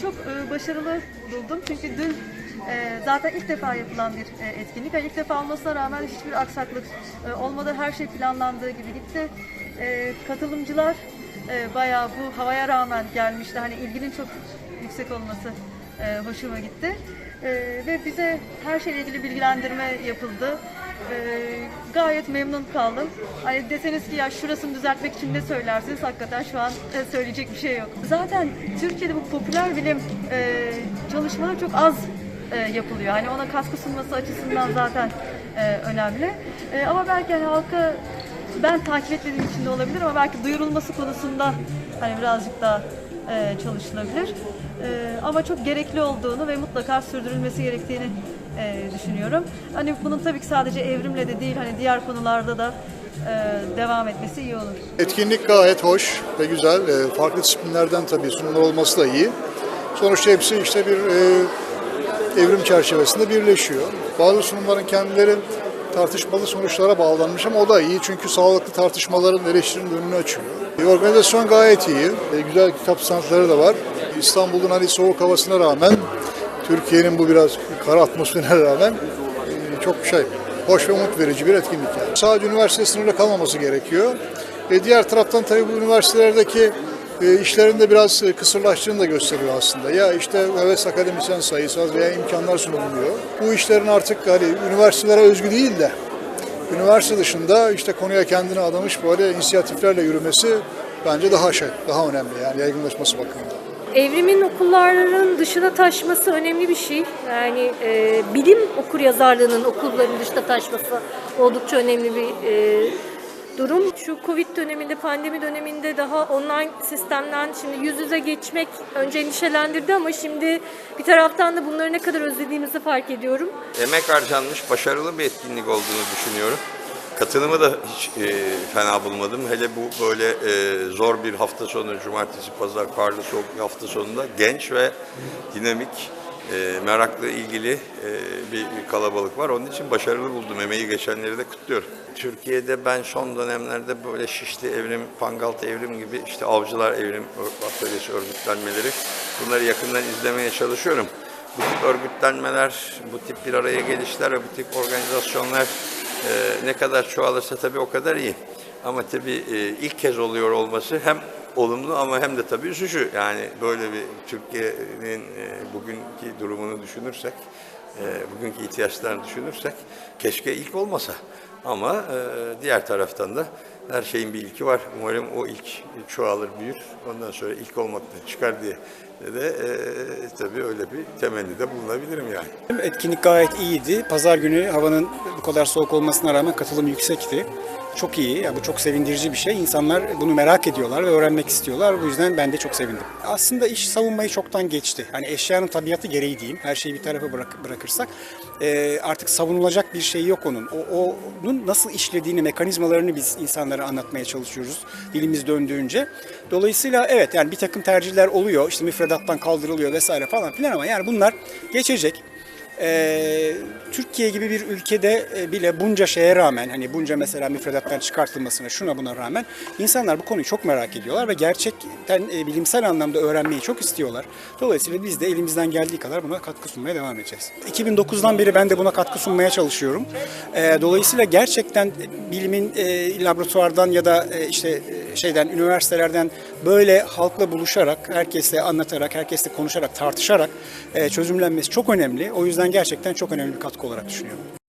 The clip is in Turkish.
çok e, başarılı buldum çünkü dün e, zaten ilk defa yapılan bir e, etkinlik. Yani ilk defa olmasına rağmen hiçbir aksaklık olmadı. Her şey planlandığı gibi gitti. Katılımcılar bayağı bu havaya rağmen gelmişti. Hani ilginin çok yüksek olması hoşuma gitti. Ve bize her şeyle ilgili bilgilendirme yapıldı. E, gayet memnun kaldım. Hani deseniz ki ya şurasını düzeltmek için ne söylersiniz? Hakikaten şu an e, söyleyecek bir şey yok. Zaten Türkiye'de bu popüler bilim e, çalışmaları çok az e, yapılıyor. Hani ona katkı sunması açısından zaten e, önemli. E, ama belki hani halka ben takip etmediğim için de olabilir ama belki duyurulması konusunda hani birazcık daha e, çalışılabilir. E, ama çok gerekli olduğunu ve mutlaka sürdürülmesi gerektiğini e, düşünüyorum. Hani bunun tabii ki sadece evrimle de değil hani diğer konularda da e, devam etmesi iyi olur. Etkinlik gayet hoş ve güzel. E, Farklı disiplinlerden tabii sunumlar olması da iyi. Sonuçta hepsi işte bir e, evrim çerçevesinde birleşiyor. Bazı sunumların kendileri tartışmalı sonuçlara bağlanmış ama o da iyi çünkü sağlıklı tartışmaların eleştirinin önünü açıyor. E, organizasyon gayet iyi. E, güzel kitap sanatları da var. İstanbul'un hani soğuk havasına rağmen Türkiye'nin bu biraz kara atmosferine rağmen e, çok şey hoş ve umut verici bir etkinlik yani. Sadece üniversite sınırında kalmaması gerekiyor. E diğer taraftan tabii bu üniversitelerdeki e, işlerin de biraz e, kısırlaştığını da gösteriyor aslında. Ya işte heves akademisyen sayısı az veya imkanlar sunulmuyor. Bu işlerin artık hani üniversitelere özgü değil de üniversite dışında işte konuya kendini adamış böyle inisiyatiflerle yürümesi bence daha şey, daha önemli yani yaygınlaşması bakımından. Evrimin okulların dışına taşması önemli bir şey. Yani e, bilim okur yazarlığının okulların dışına taşması oldukça önemli bir e, durum. Şu Covid döneminde, pandemi döneminde daha online sistemden şimdi yüz yüze geçmek önce endişelendirdi ama şimdi bir taraftan da bunları ne kadar özlediğimizi fark ediyorum. emek harcanmış, başarılı bir etkinlik olduğunu düşünüyorum. Katılımı da hiç e, fena bulmadım. Hele bu böyle e, zor bir hafta sonu, cumartesi, pazar, karlı soğuk bir hafta sonunda genç ve dinamik, e, meraklı, ilgili e, bir kalabalık var. Onun için başarılı buldum. Emeği geçenleri de kutluyorum. Türkiye'de ben son dönemlerde böyle Şişli Evrim, Pangaltı Evrim gibi işte Avcılar Evrim Atölyesi örgütlenmeleri bunları yakından izlemeye çalışıyorum. Bu tip örgütlenmeler, bu tip bir araya gelişler ve bu tip organizasyonlar e, ne kadar çoğalırsa tabii o kadar iyi. Ama tabii e, ilk kez oluyor olması hem olumlu ama hem de tabii üzücü. Yani böyle bir Türkiye'nin e, bugünkü durumunu düşünürsek, e, bugünkü ihtiyaçlarını düşünürsek keşke ilk olmasa. Ama e, diğer taraftan da her şeyin bir ilki var. Umarım o ilk çoğalır, büyür. Ondan sonra ilk olmaktan çıkar diye de e, tabii öyle bir temennide bulunabilirim yani. Etkinlik gayet iyiydi. Pazar günü havanın bu kadar soğuk olmasına rağmen katılım yüksekti. Çok iyi. Yani bu çok sevindirici bir şey. İnsanlar bunu merak ediyorlar ve öğrenmek istiyorlar. Bu yüzden ben de çok sevindim. Aslında iş savunmayı çoktan geçti. Hani eşyanın tabiatı gereği diyeyim. Her şeyi bir tarafa bırak, bırakırsak e, artık savunulacak bir şey yok onun. O, onun nasıl işlediğini, mekanizmalarını biz insanlara anlatmaya çalışıyoruz dilimiz döndüğünce. Dolayısıyla evet yani bir takım tercihler oluyor. İşte müfredattan kaldırılıyor vesaire falan filan ama yani bunlar geçecek. Ee, Türkiye gibi bir ülkede e, bile bunca şeye rağmen hani bunca mesela müfredattan çıkartılmasına şuna buna rağmen insanlar bu konuyu çok merak ediyorlar ve gerçekten e, bilimsel anlamda öğrenmeyi çok istiyorlar. Dolayısıyla biz de elimizden geldiği kadar buna katkı sunmaya devam edeceğiz. 2009'dan beri ben de buna katkı sunmaya çalışıyorum. Ee, dolayısıyla gerçekten bilimin e, laboratuvardan ya da e, işte e, şeyden üniversitelerden böyle halkla buluşarak, herkesle anlatarak, herkesle konuşarak, tartışarak e, çözümlenmesi çok önemli. O yüzden gerçekten çok önemli bir katkı olarak düşünüyorum.